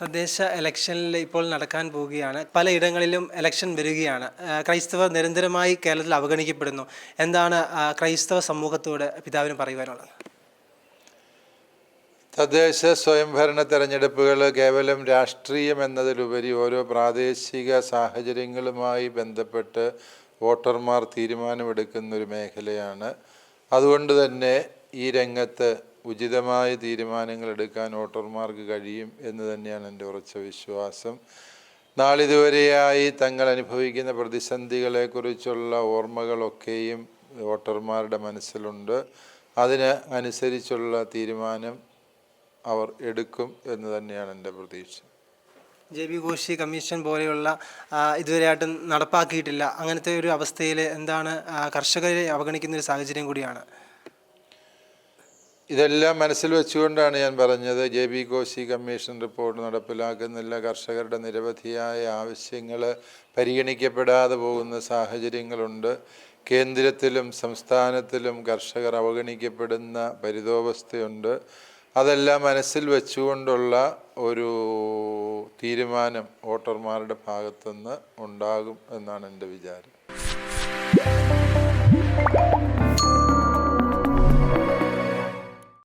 തദ്ദേശ ഇലക്ഷനിൽ ഇപ്പോൾ നടക്കാൻ പോവുകയാണ്. പലയിടങ്ങളിലും ഇലക്ഷൻ വരികയാണ്. ക്രൈസ്തവ ക്രൈസ്തവർ നിരന്തരമായി കേരളത്തിൽ അവഗണിക്കപ്പെടുന്നു. എന്താണ് ക്രൈസ്തവ സമൂഹത്തോട് പിതാവിന് പറയുവാനുള്ളത്? തദ്ദേശ സ്വയംഭരണ തെരഞ്ഞെടുപ്പുകൾ കേവലം രാഷ്ട്രീയം എന്നതിലുപരി ഓരോ പ്രാദേശിക സാഹചര്യങ്ങളുമായി ബന്ധപ്പെട്ട് വോട്ടർമാർ തീരുമാനമെടുക്കുന്ന ഒരു മേഖലയാണ്. അതുകൊണ്ട് തന്നെ ഈ രംഗത്ത് ഉചിതമായ തീരുമാനങ്ങൾ എടുക്കാൻ വോട്ടർമാർക്ക് കഴിയും എന്ന് തന്നെയാണ് എന്റെ ഉറച്ച വിശ്വാസം. നാളിതുവരെയായി തങ്ങൾ അനുഭവിക്കുന്ന പ്രതിസന്ധികളെക്കുറിച്ചുള്ള ഓർമ്മകളൊക്കെയും വോട്ടർമാരുടെ മനസ്സിലുണ്ട്. അതിന് അനുസരിച്ചുള്ള തീരുമാനം അവർ എടുക്കും എന്ന് തന്നെയാണ് എന്റെ പ്രതീക്ഷ. ജെ ബി ഘോഷി കമ്മീഷൻ പോലെയുള്ള ഇതുവരെ ഇതുവരെയായിട്ടും നടപ്പാക്കിയിട്ടില്ല. അങ്ങനത്തെ ഒരു അവസ്ഥയിൽ എന്താണ് കർഷകരെ അവഗണിക്കുന്ന ഒരു സാഹചര്യം കൂടിയാണ്. ഇതെല്ലാം മനസ്സിൽ വെച്ചുകൊണ്ടാണ് ഞാൻ പറഞ്ഞത്. J B Koshy commission report നടപ്പിലാക്കുന്നില്ല. കർഷകരുടെ നിരവധിയായ ആവശ്യങ്ങൾ പരിഗണിക്കപ്പെടാതെ പോകുന്ന സാഹചര്യങ്ങളുണ്ട്. കേന്ദ്രത്തിലും സംസ്ഥാനത്തിലും കർഷകർ അവഗണിക്കപ്പെടുന്ന പരിതോവസ്ഥയുണ്ട് അതെല്ലാം മനസ്സിൽ വെച്ചുകൊണ്ടുള്ള ഒരു തീരുമാനം വോട്ടർമാരുടെ ഭാഗത്തുനിന്ന് ഉണ്ടാകും എന്നാണ് എന്റെ വിചാരം.